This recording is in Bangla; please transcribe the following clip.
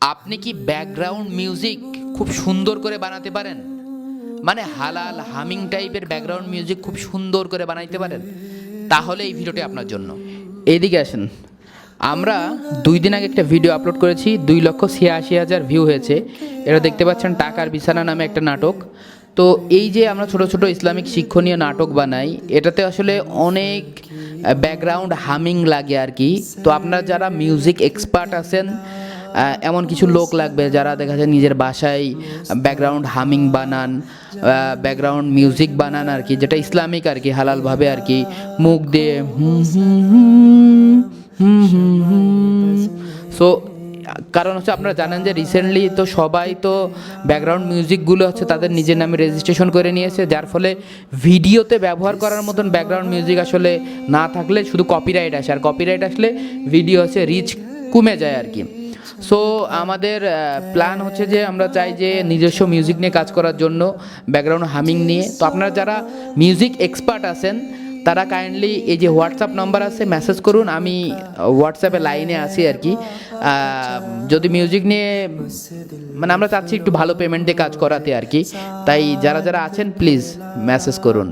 আপনি কি ব্যাকগ্রাউন্ড মিউজিক খুব সুন্দর করে বানাতে পারেন? মানে হালাল হামিং টাইপের ব্যাকগ্রাউন্ড মিউজিক খুব সুন্দর করে বানাইতে পারেন? তাহলে এই ভিডিওটি আপনার জন্য। এইদিকে আসেন। আমরা দুই দিন আগে একটা ভিডিও আপলোড করেছি, দুই লক্ষ ছিয়াশি হাজার ভিউ হয়েছে। এটা দেখতে পাচ্ছেন টাকার বিছানা নামে একটা নাটক। তো এই যে আমরা ছোট ছোট ইসলামিক শিক্ষণীয় নাটক বানাই, এটাতে আসলে অনেক ব্যাকগ্রাউন্ড হামিং লাগে আর কি। তো আপনারা যারা মিউজিক এক্সপার্ট আছেন এমন কিছু লোক লাগবে যারা দেখা যায় নিজের বাসায় ব্যাকগ্রাউন্ড হামিং বানান ব্যাকগ্রাউন্ড মিউজিক বানান আর কি, যেটা ইসলামিক আর কি, হালালভাবে আর কি, মুখ দিয়ে সো কারণ হচ্ছে আপনারা জানেন যে রিসেন্টলি তো সবাই তো ব্যাকগ্রাউন্ড মিউজিকগুলো হচ্ছে তাদের নিজের নামে রেজিস্ট্রেশন করে নিয়েছে, যার ফলে ভিডিওতে ব্যবহার করার মতন ব্যাকগ্রাউন্ড মিউজিক আসলে না থাকলে শুধু কপিরাইট আসে। আর কপিরাইট আসলে ভিডিও হচ্ছে রিচ কমে যায় আর কি। সো আমাদের প্ল্যান হচ্ছে যে আমরা চাই যে নিজস্ব মিউজিক নিয়ে কাজ করার জন্য ব্যাকগ্রাউন্ড হামিং নিয়ে। তো আপনারা যারা মিউজিক এক্সপার্ট আছেন, তারা কাইন্ডলি এই যে হোয়াটসঅ্যাপ নাম্বার আছে মেসেজ করুন। আমি হোয়াটসঅ্যাপে লাইনে আছি আর কি। যদি মিউজিক নিয়ে মানে আমরা চাচ্ছি একটু ভালো পেমেন্টে কাজ করাতে আর কি। তাই যারা যারা আছেন প্লিজ মেসেজ করুন।